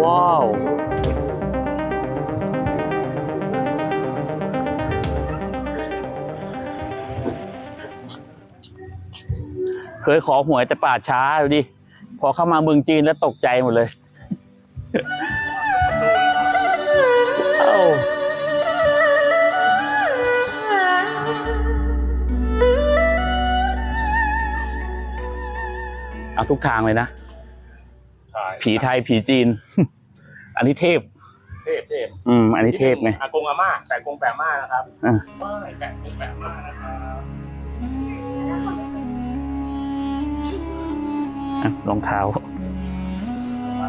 ว้าว เคยขอหวยแต่ป่าช้าดูดิ พอเข้ามาเมืองจีนแล้วตกใจหมดเลยเอ้าเอาทุกทางเลยนะ ผีไทยผีจีน อันนี้เทพ เทพเทพอืม อันนี้เทพไงอากงอาม่าแต่กงแปะม่านะครับอะไม่แต่กงแปะม่านะครับอะรองเท้า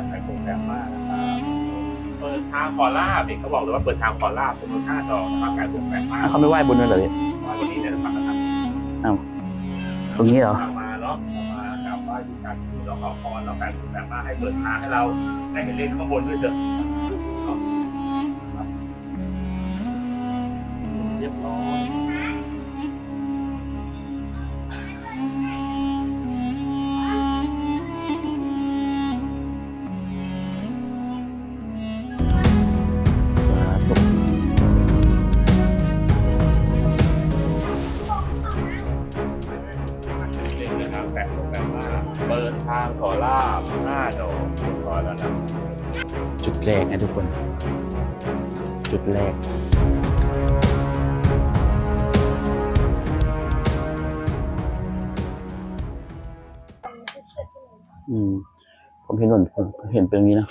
แต่กงแปะม่านะครับเปิดทางขอลาบเด็กเขาบอกเลยว่าเปิดทางขอลาบผมหน้าจอนะครับแต่กงแปะม่าอะเขาไม่ไหว้บนด้วยเหรอพี่ว่าวันนี้เนี่ยฝั่งนะครับตรงนี้เหรอมาเนาะ มากราบไหว้ดูกันแล้วขอพรแล้วแต่กงแบบม่าให้เปิดทางให้เราได้เป็นเลขข้างบนด้วยเถอะ อลาบหน้าดอกเรียบร้อยแล้วนะจุดแรกนะทุกคน จุดแรก อืม ผมเห็นหนผมเห็นเป็นอย่างนี้นะ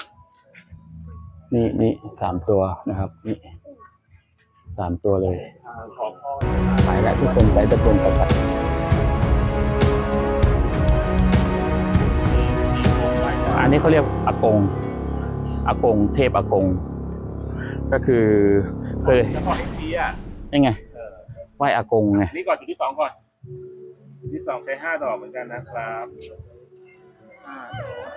นี่นี่สามตัวนะครับ นี่สามตัวเลยทางขอพรไปแล้วทุกคนไปตะโกนตะกัด อันนี้เขาเรียกอากงอากง เทพอากง ก็คือเคยแล้วพอเอ็กพีอะนี่ไงเออไหว้อากงไง นี่ก่อนจุดที่สองก่อนจุดที่สองใช้ห้าดอกเหมือนกันนะครับห้าดอก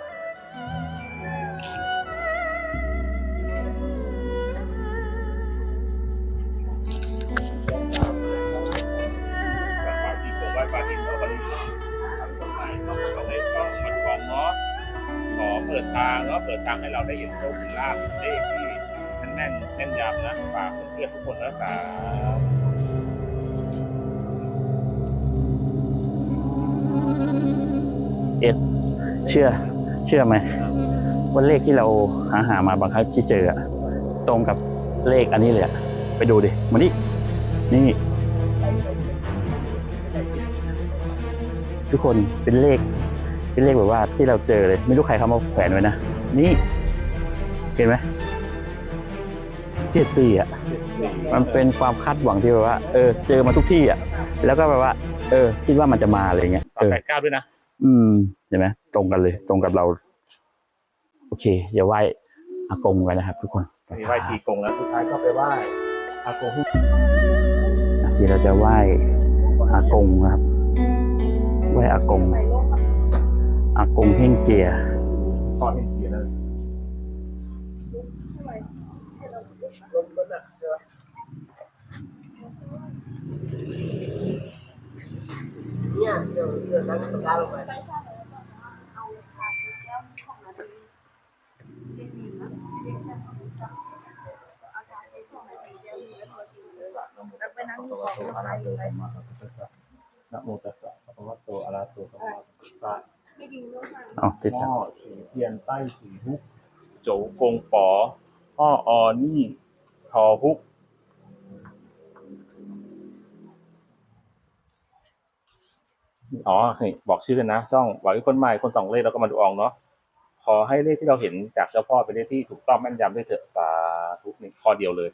แล้วเปิดทางให้เราได้เห็นโชคเห็นลาภเลขที่แน่นแน่นยำนะฝากเพื่อนทุกคนรักษาเอ็ดเชื่อ เชื่อไหมว่าเลขที่เราหาหามาบางครั้งที่เจออะตรงกับเลขอันนี้เลยอะไปดูดิมานี่นี่ ทุกคนเป็นเลข เป็นเลขแบบว่าที่เราเจอเลย ไม่รู้ใครเขามาแขวนไว้นะ นี่ เห็นไหมเจ็ดสี่อะ มันเป็นความคาดหวังที่แบบว่า เออ เจอมาทุกที่อะ แล้วก็แบบว่า เออ คิดว่ามันจะมาอะไรเงี้ยฝากเออแปดเก้าด้วยนะ อืม เห็นไหมตรงกันเลย ตรงกับเรา โอเค อย่าไหว้อากงกันนะครับทุกคนมีไหว้ทีกงแล้ว สุดท้ายก็ไปไหว้อากงที่อะทีเราจะไหว้อากงนะครับ ไหว้อากง อากงเฮ่งเจียตอนเห็นเขียนเลยเนี่ยเดี๋ยวเดี๋ยวนั่งตรงกลางลงไปนะโมตัสสะภะคะวะโตอะระหะโตสัมมาสัมพุทธัสสะ เอาติดหม้อสีเทียนใต้สีทุกโจกงป๋ออ้อออนี่ทอฮุกอ๋อนี่บอกชื่อกันนะช่องบอกให้คนใหม่คนสองเลขแล้วก็มาดูอองเนาะขอให้เลขที่เราเห็นจากเจ้าพ่อเป็นเลขที่ถูกต้องแม่นยำด้วยเถอะสาธุนี่ข้อเดียวเลย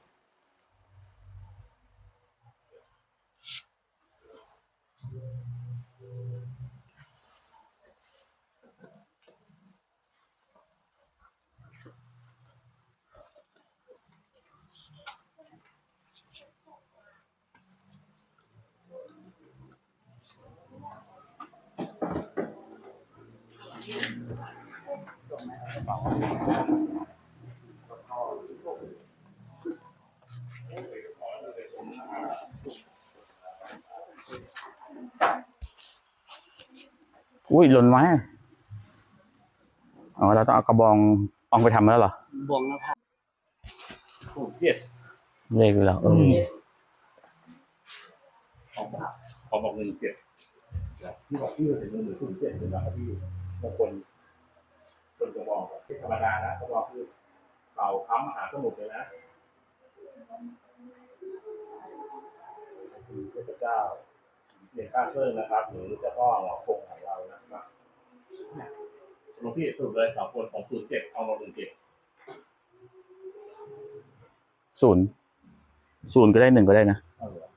อุ้ยหล่นไม้อ๋อเราต้องเอากระบองอองไปทำมาแล้วเหรอ บวงนภาศูนย์เจ็ดเลขแล้วเออของของบอกหนึ่งเจ็ดที่บอกที่เป็นหนึ่งศูนย์เจ็ดเป็นแบบที่บางคน คนจะบอกที่ธรรมดานะเขาบอกคือเต่าค้ำมหาสมุทรเลยนะเทพเจ้าเหรียญข้าเพิ่งนะครับ หรือเจ้าพ่อหงอคงของเรานะครับหลวงพี่สรุปเลยสองคนของศูนย์เจ็ดเอามาหนึ่งเจ็ดศูนย์ศูนย์ก็ได้หนึ่งก็ได้นะเอาเหรอ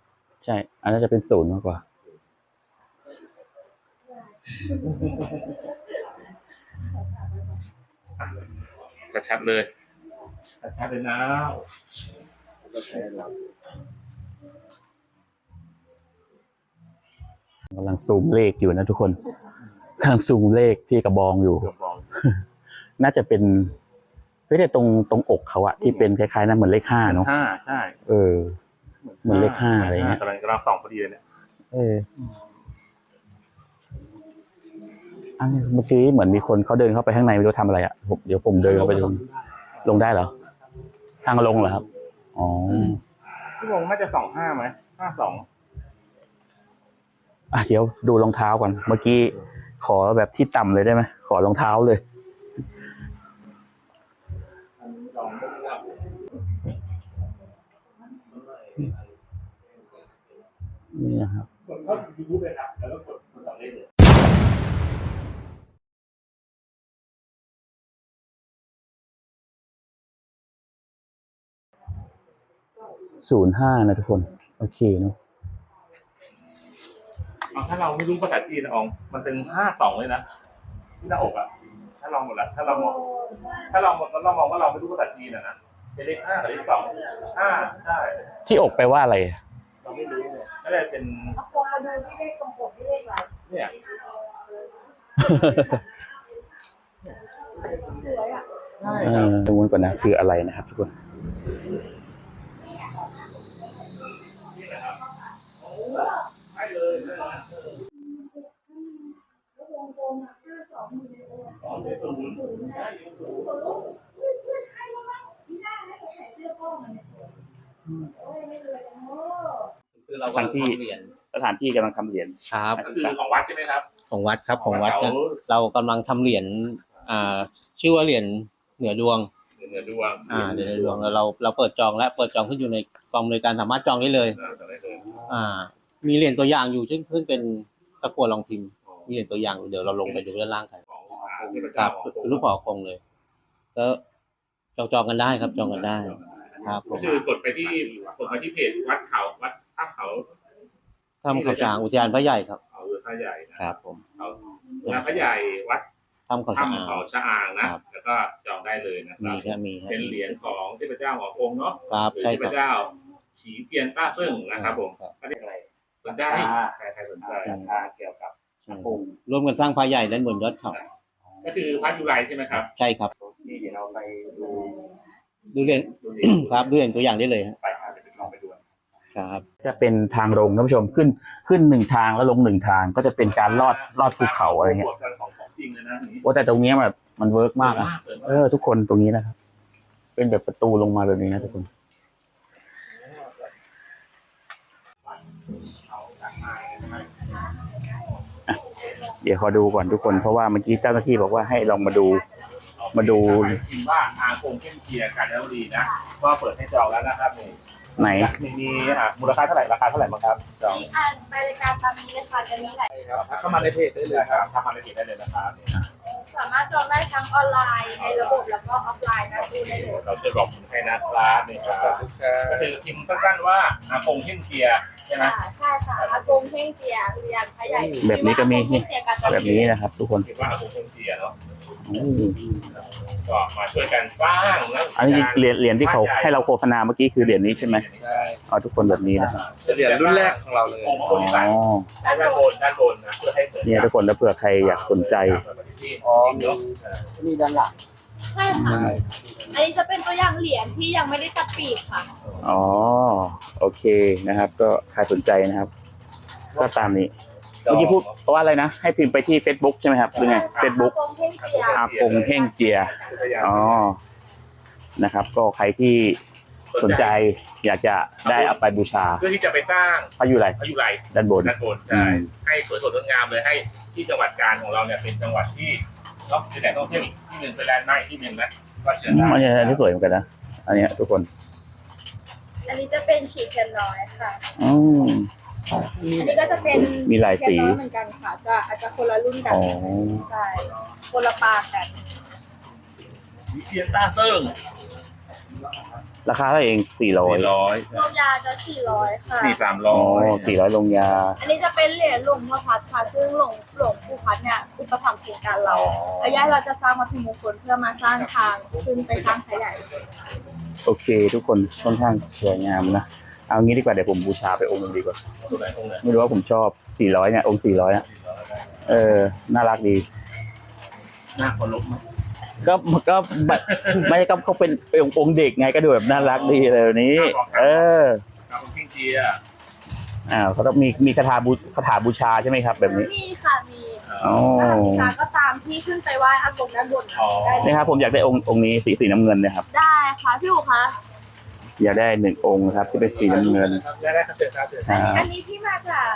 ใช่ อันนั้นจะเป็นศูนย์มากกว่า ชัดๆเลย ชัดๆเลยนะกำลังซูมเลขอยู่นะทุกคนกำลังซูมเลขที่กระบองอยู่เกือบบอกน่าจะเป็นเฮ้ยแต่ตรงตรงอกเขาอะที่เป็นคล้ายๆนั่นเหมือนเลขห้าเนาะห้าใช่ เออ เหมือนเลขห้าอะไรเงี้ยกำลังกำลังส่องพอดีเลยเนี่ย เออ อันนี้เมื่อกี้เหมือนมีคนเขาเดินเข้าไปข้างในไม่รู้ทำอะไรอะผมเดี๋ยวผมเดินเข้าไปดูลงได้เหรอ ทางลงเหรอครับ อ๋อพี่วงน่าจะสองห้าไหมห้าสองอะเดี๋ยวดูรองเท้าก่อน เมื่อกี้ขอแบบที่ต่ำเลยได้ไหมขอรองเท้าเลยสองไม่ว่านี่นะครับกดเข้ายูทูบเลยครับแล้วก็กดกดสองเลขเลย ศูนย์ห้านะทุกคน โอเคเนาะเอาถ้าเราไม่รู้ภาษาจีนนะอองมันเป็นห้าสองเลยนะที่หน้าอกอะถ้าลองหมดละถ้าเรามองถ้าเราเรามองว่าเราไม่รู้ภาษาจีนอะนะเป็นเลขห้ากับเลขสองห้าใช่ที่อกแปลว่าอะไร เราไม่รู้เนี่ยก็เลยเป็นเอาพวงมาดูที่เลขตรงปกที่เลขอะไรเนี่ยสวยอะใช่เอครับอดูมันก่อนนะคืออะไรนะครับทุกคน ใช่เลยสองเลขศูนย์ใช่ศูนย์ คือเราทางที่ ทำเหรียญสถานที่กำลังทำเหรียญครับก็คือของวัดใช่ไหมครับของวัดครับของวัดเขานะเรากำลังทำเหรียญอ่าชื่อว่าเหรียญเหนือดวง เหนือดวงอ่าเหรียญเหนือดวงแล้วเราเราเปิดจองแล้วเปิดจองขึ้นอยู่ในกองบริการสามารถจองได้เลย อ่าจะได้เลยอ่า มีเหรียญตัวอย่างอยู่ซึ่งเพิ่งเป็นตะกัวลองพิมพ์มีเหรียญตัวอย่างอยู่เดี๋ยวเราลงไปดูด้านล่างกันของอาเทพ ครัเจ้าบรูปหอคงเลย ก็จองจองกันได้ครับจองกันได้ ครับผก็มคือกดไปที่กดไปที่เพจวัดเขาวัดท่าเขาทำข่าวสารอุทยานพระใหญ่ครับเขาเรือท่าใหญ่นะครับผมเขาเรือท่าใหญ่วัดทำข่าวสารถ้ำเขาชะอางนะครับแล้วก็จองได้เลยนะคมีรับแค่มีครับเป็นเหรียญของเทพเจ้าหอคงเนาะครับหรือใช่เทคพรับเจ้าฉีเทียนต้าซึ่งนะครับผมครับก็ได้อะไรสนใจใครใครสนใจเกี่ยวกับใช่ร่วมกันสร้างพระใหญ่ด้านบนยอดเขา ก็คือพระยุไรใช่ไหมครับใช่ครับ นี่เดี๋ยวเราไปดูดูเหรียญดูดิ ครับดูเหรียญตัวอย่างได้เลยฮะไปครับเดี๋ยวลองไปดูครับ จะเป็นทางลงท่านผู้ชมขึ้นขึ้นหนึ่งทางแล้วลงหนึ่งทางก็จะเป็นการลอดลอดภูเขาอะไรเงี้ยของของจริงเลยนะนี้โอ้แต่ตรงเนี้ยแบบมันเวิร์กมากอะเปิดเออทุกคนตรงนี้นะครับ เป็นแบบประตูลงมาแบบนี้นะทุกคน เขาจากมาใช่ไหม เดี๋ยวขอดูก่อนทุกคน เพราะว่าเมื่อกี้เจ้าหน้าที่บอกว่าให้ลองมาดู มาดูคิดว่าอาคงเข้มเกียร์กันแล้วดีนะก็เปิดให้จองแล้วนะครับนี่ไหน มีมีอะมูลค่าเท่าไหร่ราคาเท่าไหร่บ้างครับจองอ่านรายการตามนี้เลยค่ะจะมีหลายครับเข้ามาในเพจได้เลยครับเข้ามาในเพจได้เลยนะครับนี่นะสามารถจองได้ทั้งออนไลน์ในระบบแล้วก็ออฟไลน์นะดูได้เลยเราจะบอกคุณให้นะครับนี่ครับก็คือพิมพ์สั้นๆว่าอาคงเข้มเกียร์ใช่ไหมค่ะใช่ค่ะอากงเพ่งเจียอุทยานพระใหญ่แบบนี้ก็มีนี่เจียการแบบนี้นะครับ ทุกคนคิดว่าอาคงเข้มเกียร์เนาะอืมก็มาช่วยกันสร้างแล้วอันนี้เหรียญเหรียญที่เขาให้เราโฆษณาเมื่อกี้คือเหรียญนี้ใช่ไหมเอาทุกคนแบบนี้นะครับเหรียญรุ่นแรกของเราเลยองค์พระโพอ๋ธิสัตว์อด้านบนด้านบนนะเพื่อให้เกิดเนี่ยทุกคนแล้วเผื่อใครอยากสนใจอ๋อเนาะนี่ด้านหลังใช่ค่ะ อันนี้จะเป็นตัวอย่างเหรียญที่ยังไม่ได้ตัดปีกค่ะ อ๋อ โอเคนะครับ ก็ใครสนใจนะครับ ก็ตามนี้ เมื่อกี้พูดว่าอะไรนะ ให้พิมพ์ไปที่ Facebook ใช่ไหมครับหรือไง Facebook อากงเพ่งเจีย อากงเฮ่งเจีย อ๋อ นะครับ ก็ใครที่ สนใจอยากจะได้เอาไปบูชาเพื่อที่จะไปสร้างพระยุไรพระยุไรด้านบนด้านบนใช่ให้สวยสดงดงามเลยให้ที่จังหวัดกาญของเราเนี่ยเป็นจังหวัดที่ต้องเป็นแหล่งท่องเที่ยวอีกที่หนึ่งเป็นแลนด์มาร์คอีกที่หนึ่งนะก็เชิญอืมได้อันนี้อันนี้สวยเหมือนกันนะอันเนี้ยทุกคน อันนี้จะเป็นฉีกเทียนน้อยค่ะอืมอันนี้ก็จะเป็นมีหลายสีเทีนน้อยเหมือนกันค่ะจะอาจจะคนละรุ่นกันอ๋อใช่คนละปางกันเทียนต้าเซิง ราคาเท่าเองสี่ร้อยสี่ร้อยลงยาจะสี่ร้อยค่ะ สี่สามอ๋ร้ออยสี่ร้อยลงยา อันนี้จะเป็นเหรียญหลวงพ่อพัดค่ะ ซึ่งหลวงหลวงปู่พัดเนี่ยอุปถัมภ์โครงการเราระยะเราจะสร้างวัตถุมงคลเพื่อมาสร้างทางขึ้นไปทางขยายโอเค ทุกคนค่อนข้างสวยงามนะ เอางี้ดีกว่าเดี๋ยวผมบูชาไปองค์หนึงดีกว่า ตัวไหนตรงไหนไม่รู้ว่าผมชอบสี่ร้อยเนี่ยองค์สี่ร้อยอะ เออ น่ารักดี หน้าคนลุกมั้ย ก็ก็แบบไม่ก็เขาเป็นเป็นองค์เด็กไงก็ดูแบบน่ารักดีเลยวันนี้ เออครับคุณพิงเจียอ้าวเขาต้องมีมีคาถาบูคาถาบูชาใช่ไหมครับ แบบนี้ มีค่ะมีอ๋อถ้าบูชาก็ตามที่ขึ้นไปไหว้อากงด้านบนนะได้เลยนี่ครับผมอยากได้องค์องค์นี้สีสีน้ำเงินนะครับ ได้ค่ะพี่อู๋คะอยากได้หนึ่งองค์นะครับที่เป็นสีน้ำเงินได้ได้ครับเชิญครับเชิญอ่าอันนี้ที่มาจาก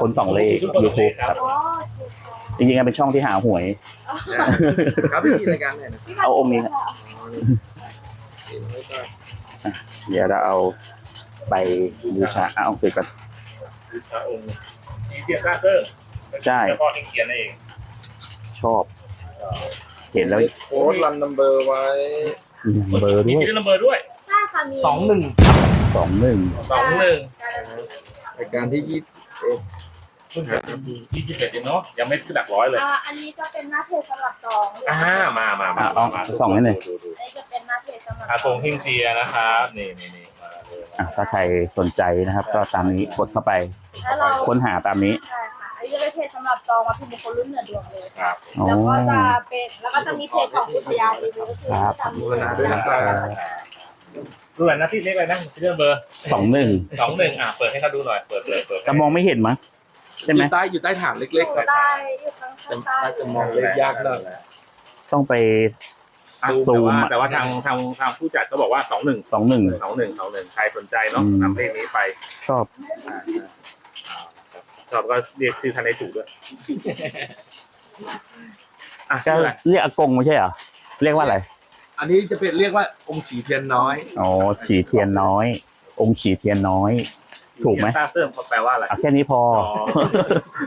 คนสองเลขยูทูบครับโอ้จริงๆมันเป็นช่องที่หาหวย ครับพี่รายการเนี่ยนะที่มาเอาองค์นี้จกเดี๋ยวเราเอาไปบูชาเอาเอาไปก่อน พระองค์สีเทียนต้าเซิงใช่ แล้วก็เองเขียนเองชอบ เห็นแล้วโค้ดรันนัมเบอร์ไว้มีเบอร์มีด้วยที่นัมเบอร์ด้วยใช่ค่ะมีสองหนึ่งสองหนึ่งสองหนึ่งรายการที่ยี่สิบ เอ็ดเพิ่งหายี่สิบเอ็ดเองเนาะยังไม่ขึ้นหลักร้อยเลย อ่าอันนี้จะเป็นหน้าเพจสำหรับจองอ่ามามามาอะเอามาสองให้หน่อยดูดูอันนี้จะเป็นหน้าเพจสำหรับอาโกงเฮงเจียนะครับนี่นี่นี่มาเลยอะถ้าใครสนใจนะครับ ก็ตามนี้กดเข้าไปแล้วเราค้นหาตามนี้ ใช่ค่ะอันนี้จะเป็นเพจสำหรับจองวัตถุมงคลรุ่นเหนือดวงเลยครัค่ะบอ๋อ แล้วก็จะเป็นแล้วก็จะมีเพจของอุทยานรีวิวก็คือครับตามนี้ด้วยนะครับ ดูหน่อยนะที่เล็กอะไรนะซีเรียลเบอร์สองหนึ่งสองหนึ่งอะเปิดให้เขาดูหน่อยเปิดเปิดเปิดจะมองไม่เห็นมั้งใช่ไหมอยู่ใต้อยู่ใต้ฐานอเล็กยู่ๆครับใต้อยู่ข้างจะใต้จะมองเล็กยากหน่อยต้องไปซูซูมมแต่ว่าแต่ว่าทางทางทางผู้จัดก็บอกว่าสองหนึ่งสองหนึ่ง สองหนึ่งสองหนึ่งใครสนใจเนาะอืม นำเพลงนี้ไปชอบอ่าชอบก็เรียกชื่อท่านให้ถูกด้วยอะก็ชื่ออะไรเรียกอากงไม่ใช่เหรอเรียกว่าอะไร อันนี้จะเป็นเรียกว่าองค์ฉีเทียนน้อยอ๋อฉีเทียนน้อย องค์ฉีเทียนน้อย ถูกไหม ตาเสื่อมเขาแปลว่าอะไรอะแค่นี้พออ๋อ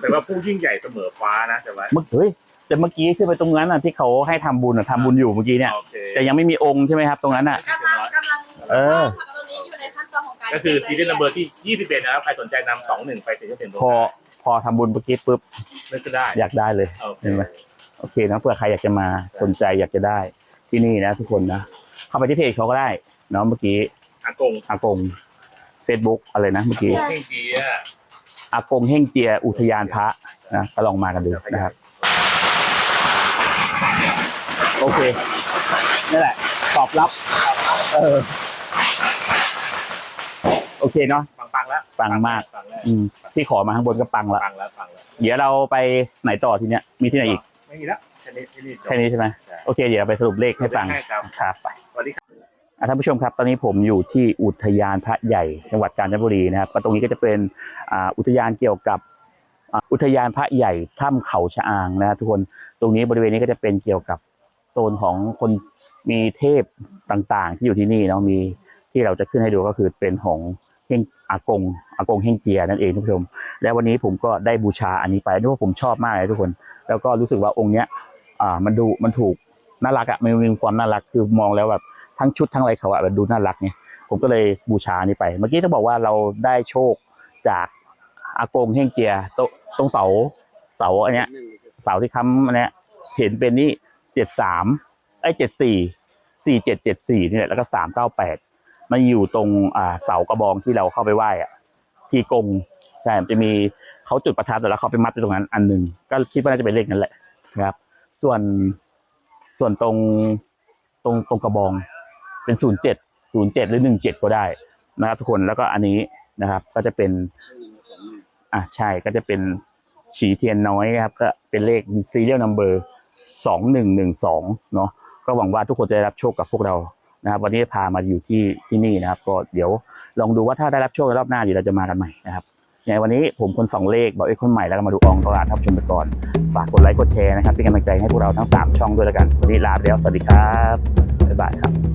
แต่ว่าผู้ยิ่งใหญ่เสมอฟ้านะใช่ไหมเมื่อเฮ้ยแต่เมื่อกี้ขึ้นไปตรงนั้นน่ะที่เขาให้ทำบุญอะทำบุญอยู่เมื่อกี้เนี่ย โอเคแต่ยังไม่มีองค์ใช่ไหมครับ ตรงนั้นอะ กำลังกำลังเออตอนนี้อยู่ในขั้นตอนของการก็คือซีรีส์นัมเบอร์ที่ยี่สิบเอ็ดนะครับ ใครสนใจนำสองหนึ่งไปถึงจะเป็นตัวพอพอทำบุญเมื่อกี้ปุ๊บ นึกจะได้อยากได้เลย โอเค เห็นไหม โอเคนะเผื่อใครอยากจะมาสนใจอยากจะได้ ที่นี่นะทุกคนนะ เข้าไปที่เพจเขาก็ได้เนาะเมื่อกี้อากงอากงเฟซบุ๊กอะไรนะเมื่อกี้เฮงเจียอากงเฮ่งเจีย อุทยานพระนะก็ลองมากันดูนะครับ โอเคนี่แหละตอบรับ เออ โอเคเนาะปังปังๆแล้วปังมากปังแล้วอืมที่ขอมาข้างบนก็ปังละปังแล้วปังแล้วเดี๋ยวเราไปไหนต่อทีเนี้ยมีที่ไหนอีก ไม่มีแล้วแค่นี้ที่นี่จบ แค่นี้ใช่ไหมโอเค เดี๋ยวไปสรุปเลขให้ฟังให้ครับ ครับไปสวัสดีครับ อะท่านผู้ชมครับ ตอนนี้ผมอยู่ที่อุทยานพระใหญ่จังหวัดกาญจนบุรีนะครับก็ตรงนี้ก็จะเป็นอ่าอุทยานเกี่ยวกับอ่าอุทยานพระใหญ่ถ้ำเขาชะอางนะครับทุกคนตรงนี้บริเวณนี้ก็จะเป็นเกี่ยวกับโซนของคนมีเทพต่างๆ ที่อยู่ที่นี่เนาะมีที่เราจะขึ้นให้ดูก็คือเป็นของ เฮงอากงอากงเฮงเจียนั่นเองท่านผู้ชม และวันนี้ผมก็ได้บูชาอันนี้ไปด้วยว่าผมชอบมากเลยทุกคน แล้วก็รู้สึกว่าองค์เนี้ยอ่ามันดูมันถูกน่ารักอะมันมีความน่ารักคือมองแล้วแบบทั้งชุดทั้งอะไรเขาอะแบบดูน่ารักเนี่ยผมก็เลยบูชานี้ไป เมื่อกี้ต้องบอกว่าเราได้โชคจากอากงเฮงเจียตรตรงเสาเสาอันเนี้ยเสาที่ค้ำอันเนี้ยเห็นเป็นนี่เจ็ดสามไอ้เจ็ดสี่สี่เจ็ดเจ็ดสี่นี่แหละแล้วก็สามเก้าแปด มันอยู่ตรงอ่าเสากระบองที่เราเข้าไปไหว้อะที่กงใช่มันจะมีเขาจุดประทัดแต่แล้วเขาไปมัดไว้ตรงนั้นอันหนึ่งก็คิดว่าน่าจะเป็นเลขนั้นแหละนะครับ ส่วนส่วนตรงตรงตรงกระบอง เป็นศูนย์เจ็ดศูนย์เจ็ดหรือหนึ่งเจ็ดก็ได้นะครับทุกคนแล้วก็อันนี้นะครับ ก็จะเป็น อะใช่ก็จะเป็นฉีเทียนน้อยนะครับ ก็เป็นเลข serial number สองหนึ่งหนึ่งสองเนาะก็หวังว่าทุกคนจะได้รับโชคกับพวกเรา นะครับ วันนี้พามาอยู่ที่ที่นี่นะครับ ก็เดี๋ยวลองดูว่าถ้าได้รับโชคในรอบหน้าเดี๋ยวเราจะมากันใหม่นะครับในวันนี้ผมคนสองเลขบอกไอ้คนใหม่แล้วมาดูอองตลาดทับชมไปก่อน ฝากกดไลค์กดแชร์นะครับเป็นกำลังใจให้พวกเราทั้ง 3 ช่องด้วยแล้วกัน วันนี้ลาไปแล้วสวัสดีครับบ๊ายบายครับ